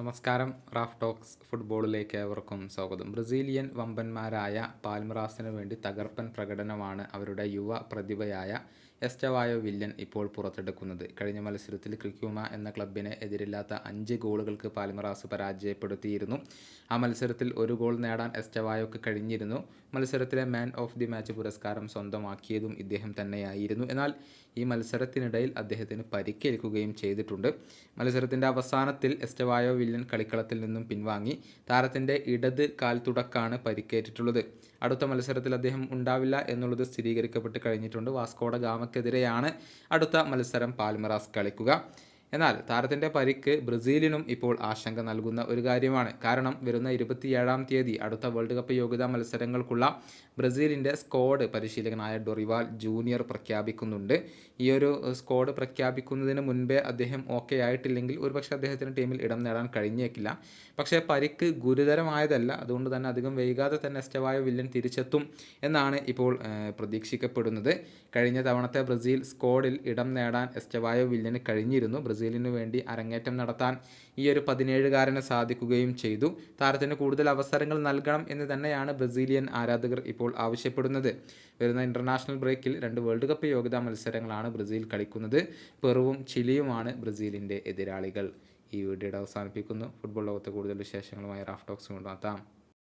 നമസ്കാരം Raf talks ഫുട്ബോളിലേക്ക് ഏവർക്കും സ്വാഗതം. ബ്രസീലിയൻ വമ്പന്മാരായ പാൽമറാസിന് വേണ്ടി തകർപ്പൻ പ്രകടനമാണ് അവരുടെ യുവ പ്രതിഭയായ എസ്റ്റവായോ വില്യൻ ഇപ്പോൾ പുറത്തെടുക്കുന്നത്. കഴിഞ്ഞ മത്സരത്തിൽ ക്രിക്യൂമ എന്ന ക്ലബിനെ എതിരില്ലാത്ത അഞ്ച് ഗോളുകൾക്ക് പാൽമറാസ് പരാജയപ്പെടുത്തിയിരുന്നു. ആ മത്സരത്തിൽ ഒരു ഗോൾ നേടാൻ എസ്റ്റവായോക്ക് കഴിഞ്ഞിരുന്നു. മത്സരത്തിലെ മാൻ ഓഫ് ദി മാച്ച് പുരസ്കാരം സ്വന്തമാക്കിയതും ഇദ്ദേഹം തന്നെയായിരുന്നു. എന്നാൽ ഈ മത്സരത്തിനിടയിൽ അദ്ദേഹത്തിന് പരിക്കേൽക്കുകയും ചെയ്തിട്ടുണ്ട്. മത്സരത്തിന്റെ അവസാനത്തിൽ എസ്റ്റവായോ വില്ലൻ കളിക്കളത്തിൽ നിന്നും പിൻവാങ്ങി താരത്തിന്റെ ഇടത് കാൽ തുടക്കാണ് പരിക്കേറ്റിട്ടുള്ളത്. അടുത്ത മത്സരത്തിൽ അദ്ദേഹം ഉണ്ടാവില്ല എന്നുള്ളത് സ്ഥിരീകരിക്കപ്പെട്ട് കഴിഞ്ഞിട്ടുണ്ട്. വാസ്കോഡ ഗാമക്കെതിരെയാണ് അടുത്ത മത്സരം പാൽമറാസ് കളിക്കുക. എന്നാൽ താരത്തിന്റെ പരിക്ക് ബ്രസീലിനും ഇപ്പോൾ ആശങ്ക നൽകുന്ന ഒരു കാര്യമാണ്. കാരണം വരുന്ന ഇരുപത്തിയേഴാം തീയതി അടുത്ത വേൾഡ് കപ്പ് യോഗ്യതാ മത്സരങ്ങൾക്കുള്ള ബ്രസീലിന്റെ സ്ക്വാഡ് പരിശീലകനായ ഡൊറിവാൽ ജൂനിയർ പ്രഖ്യാപിക്കുന്നുണ്ട്. ഈ ഒരു സ്ക്വാഡ് പ്രഖ്യാപിക്കുന്നതിന് മുൻപേ അദ്ദേഹം ഓക്കെ ആയിട്ടില്ലെങ്കിൽ ഒരുപക്ഷെ അദ്ദേഹത്തിന് ടീമിൽ ഇടം നേടാൻ കഴിഞ്ഞേക്കില്ല. പക്ഷേ പരിക്ക് ഗുരുതരമായതല്ല. അതുകൊണ്ട് തന്നെ അധികം വൈകാതെ തന്നെ എസ്റ്റവായ വില്ലൻ തിരിച്ചെത്തും എന്നാണ് ഇപ്പോൾ പ്രതീക്ഷിക്കപ്പെടുന്നത്. കഴിഞ്ഞ തവണത്തെ ബ്രസീൽ സ്ക്വാഡിൽ ഇടം നേടാൻ എസ്റ്റവായ വില്യന് കഴിഞ്ഞിരുന്നു. ബ്രസീലിന് വേണ്ടി അരങ്ങേറ്റം നടത്താൻ ഈ ഒരു പതിനേഴുകാരന് സാധിക്കുകയും ചെയ്തു. താരത്തിന് കൂടുതൽ അവസരങ്ങൾ നൽകണം എന്ന് തന്നെയാണ് ബ്രസീലിയൻ ആരാധകർ ഇപ്പോൾ ആവശ്യപ്പെടുന്നത്. വരുന്ന ഇന്റർനാഷണൽ ബ്രേക്കിൽ രണ്ട് വേൾഡ് കപ്പ് യോഗ്യതാ മത്സരങ്ങളാണ് ബ്രസീൽ കളിക്കുന്നത്. പെറുവും ചിലിയുമാണ് ബ്രസീലിന്റെ എതിരാളികൾ. ഈ വീഡിയോയുടെ അവസാനിപ്പിക്കുന്നു. ഫുട്ബോൾ ലോകത്തെ കൂടുതൽ വിശേഷങ്ങളുമായി റാഫ് ടോക്സ് കൊണ്ടുവത്താം.